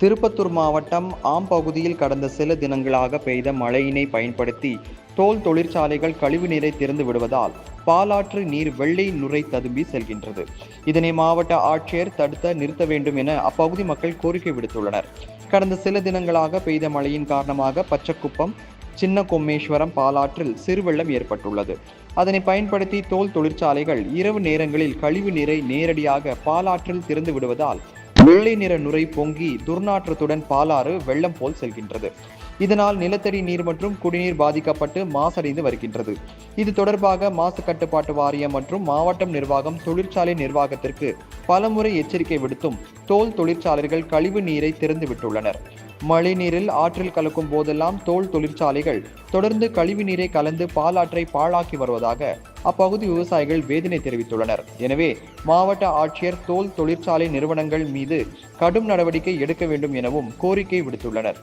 திருப்பத்தூர் மாவட்டம் ஆம் பகுதியில் கடந்த சில தினங்களாக பெய்த மழையினை பயன்படுத்தி தோல் தொழிற்சாலைகள் கழிவு நீரை திறந்து விடுவதால் பாலாற்று நீர் வெள்ளை நுரை ததும்பி செல்கின்றது. இதனை மாவட்ட ஆட்சியர் தடுத்த நிறுத்த வேண்டும் என அப்பகுதி மக்கள் கோரிக்கை விடுத்துள்ளனர். கடந்த சில தினங்களாக பெய்த மழையின் காரணமாக பச்சக்குப்பம் சின்ன கொம்மேஸ்வரம் பாலாற்றில் சிறுவெள்ளம் ஏற்பட்டுள்ளது. அதனை பயன்படுத்தி தோல் தொழிற்சாலைகள் இரவு நேரங்களில் கழிவு நீரை நேரடியாக பாலாற்றில் திறந்து விடுவதால் வெள்ளை நிற நுரை பொங்கி துர்நாற்றத்துடன் பாலாறு வெள்ளம் போல் செல்கின்றது. இதனால் நிலத்தடி நீர் மற்றும் குடிநீர் பாதிக்கப்பட்டு மாசடைந்து வருகின்றது. இது தொடர்பாக மாசு கட்டுப்பாட்டு வாரியம் மற்றும் மாவட்டம் நிர்வாகம் தொழிற்சாலை நிர்வாகத்திற்கு பலமுறை எச்சரிக்கை விடுத்தும் தோல் தொழிற்சாலைகள் கழிவு நீரை திறந்து விட்டுள்ளனர். மழை நீரில் ஆற்றில் கலக்கும் போதெல்லாம் தோல் தொழிற்சாலைகள் தொடர்ந்து கழிவு நீரை கலந்து பாலாற்றை பாழாக்கி வருவதாக அப்பகுதி விவசாயிகள் வேதனை தெரிவித்துள்ளனர். எனவே மாவட்ட ஆட்சியர் தோல் தொழிற்சாலை நிறுவனங்கள் மீது கடும் நடவடிக்கை எடுக்க வேண்டும் எனவும் கோரிக்கை விடுத்துள்ளனர்.